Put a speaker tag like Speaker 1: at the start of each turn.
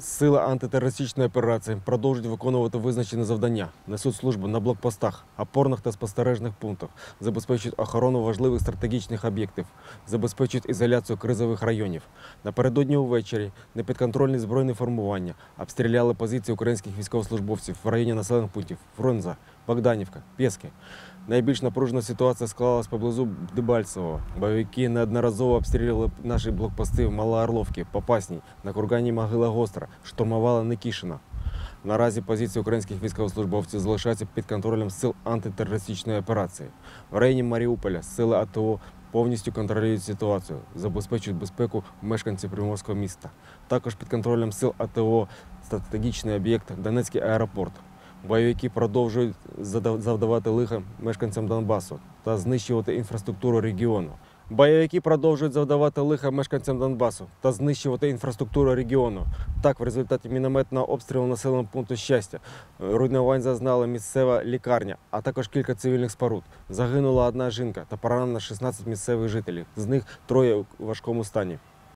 Speaker 1: Сили антитерористичної операції продовжують виконувати визначені завдання, несуть службу на блокпостах, опорних та спостережних пунктах, забезпечують охорону важливих стратегічних об'єктів, забезпечують ізоляцію кризових районів. Напередодні увечері непідконтрольні збройні формування обстріляли позиції українських військовослужбовців в районі населених пунктів Фрунза, Богданівка, Пєски. Найбільш напружена ситуація склалась поблизу Дебальцевого. Бойовики неодноразово обстрілювали наші блокпости в Малоорловці, Попасній, на кургані Могила Гостра, штурмували Никішина. Наразі позиції українських військовослужбовців залишаються під контролем сил антитерористичної операції. В районі Маріуполя сили АТО повністю контролюють ситуацію, забезпечують безпеку мешканців Приморського міста. Також під контролем сил АТО стратегічний об'єкт Донецький аеропорт. Бойовики продовжують завдавати лиха мешканцям Донбасу та знищувати інфраструктуру регіону. Бойовики продовжують завдавати лиха мешканцям Донбасу та знищувати інфраструктуру регіону. Так, в результаті мінометного обстрілу населеного пункту щастя руйнувань зазнала місцева лікарня, а також кілька цивільних споруд. Загинула одна жінка та поранено 16 місцевих жителів. З них троє у важкому стані.